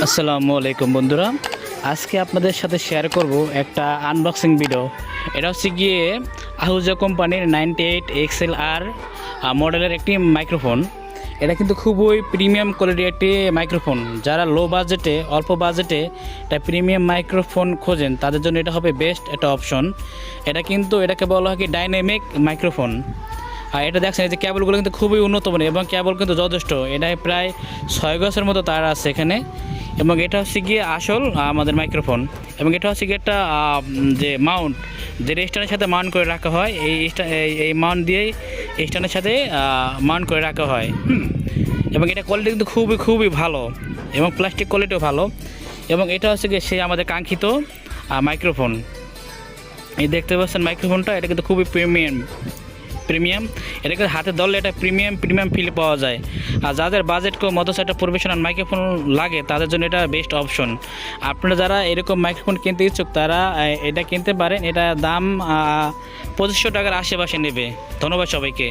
আসসালামু আলাইকুম বন্ধুরা। আজকে আপনাদের সাথে শেয়ার করব একটা আনবক্সিং ভিডিও এটা হচ্ছে গিয়ে আহুজা কোম্পানির নাইনটি এইট এক্সেল আর মডেলের একটি মাইক্রোফোন এটা কিন্তু খুবই প্রিমিয়াম কোয়ালিটির একটি মাইক্রোফোন যারা লো বাজেটে অল্প বাজেটে একটা প্রিমিয়াম মাইক্রোফোন খোঁজেন, তাদের জন্য এটা হবে বেস্ট একটা অপশন এটা কিন্তু এটাকে বলা হয় কি ডাইনামিক মাইক্রোফোন আর এটা দেখছেন, এই যে ক্যাবলগুলো কিন্তু খুবই উন্নত মানের এবং ক্যাবল কিন্তু যথেষ্ট। এটায় প্রায় ছয় গছের মতো তার আছে এখানে। এবং এটা হচ্ছে গিয়ে আসল আমাদের মাইক্রোফোন এবং এটা হচ্ছে গিয়ে একটা যে মাউন্ট যে স্ট্যান্ডের সাথে মাউন্ট করে রাখা হয়, এই এই- মাউন্ট দিয়েই স্ট্যান্ডের সাথে মাউন্ট করে রাখা হয়। এবং এটা কোয়ালিটি কিন্তু খুবই খুবই ভালো। এবং প্লাস্টিক কোয়ালিটিও ভালো। এবং এটা হচ্ছে গিয়ে সেই আমাদের কাঙ্ক্ষিত মাইক্রোফোন এই দেখতে পাচ্ছেন মাইক্রোফোনটা এটা কিন্তু খুবই প্রিমিয়াম প্রিমিয়াম এটাকে হাতে ধরলে এটা প্রিমিয়াম প্রিমিয়াম ফিল পাওয়া যায়। আর যাদের বাজেট কম অথচ একটা প্রফেশনাল মাইক্রোফোন লাগে, তাদের জন্য এটা বেস্ট অপশন আপনারা যারা এরকম মাইক্রোফোন কিনতে ইচ্ছুক, তারা এটা কিনতে পারেন। এটা দাম পঁচিশশো টাকার আশেপাশে নেবে। ধন্যবাদ সবাইকে।